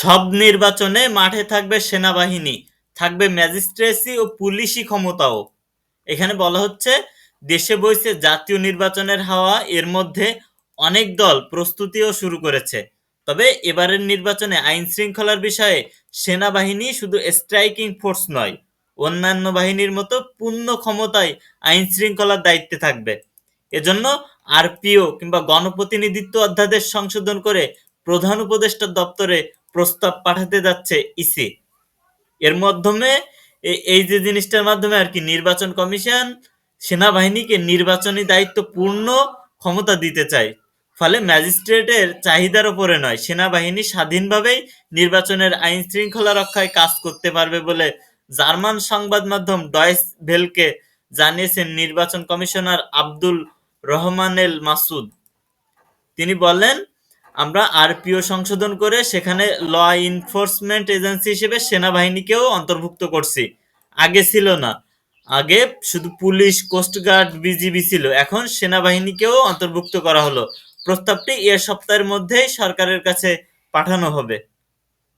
সব নির্বাচনে মাঠে থাকবে সেনাবাহিনী, থাকবে ম্যাজিস্ট্রেসি ও পুলিশি ক্ষমতাও। এখানে বলা হচ্ছে দেশে বইছে জাতীয় নির্বাচনের হাওয়া এর মধ্যে অনেক দল প্রস্তুতিও শুরু করেছে তবে এবারের নির্বাচনে আইন শৃঙ্খলার বিষয়ে সেনাবাহিনী শুধু স্ট্রাইকিং ফোর্স নয় অন্যান্য বাহিনীর মতো পূর্ণ ক্ষমতায় আইন শৃঙ্খলার দায়িত্বে থাকবে এজন্য আরপিও কিংবা গণপ্রতিনিধিত্ব অধ্যাদেশ সংশোধন করে প্রধান উপদেষ্টার দপ্তরে প্রস্তাব পাঠাতে যাচ্ছে ইসি। এর মাধ্যমে এই যে জিনিসটার মাধ্যমে আর কি নির্বাচন কমিশন সেনাবাহিনীকে নির্বাচনী দায়িত্ব পূর্ণ ক্ষমতা দিতে চায়। ফলে ম্যাজিস্ট্রেটের চাহিদার উপরে নয়, সেনাবাহিনী স্বাধীনভাবেই নির্বাচনের আইন শৃঙ্খলা রক্ষায় কাজ করতে পারবে বলে জার্মান সংবাদ মাধ্যম ডয়েস ভেলকে জানিয়েছেন নির্বাচন কমিশনার আব্দুল রহমানেল মাসুদ। তিনি বলেন আমরা আরপিও সংশোধন করে সেখানে ল এনফোর্সমেন্ট এজেন্সি হিসেবে সেনাবাহিনীকেও অন্তর্ভুক্ত করছি। আগে ছিল না। আগে শুধু পুলিশ কোস্টগার্ড বিজিবি ছিল। এখন সেনাবাহিনীকেও অন্তর্ভুক্ত করা হলো। প্রস্তাবটি এ সপ্তাহের মধ্যেই সরকারের কাছে পাঠানো হবে।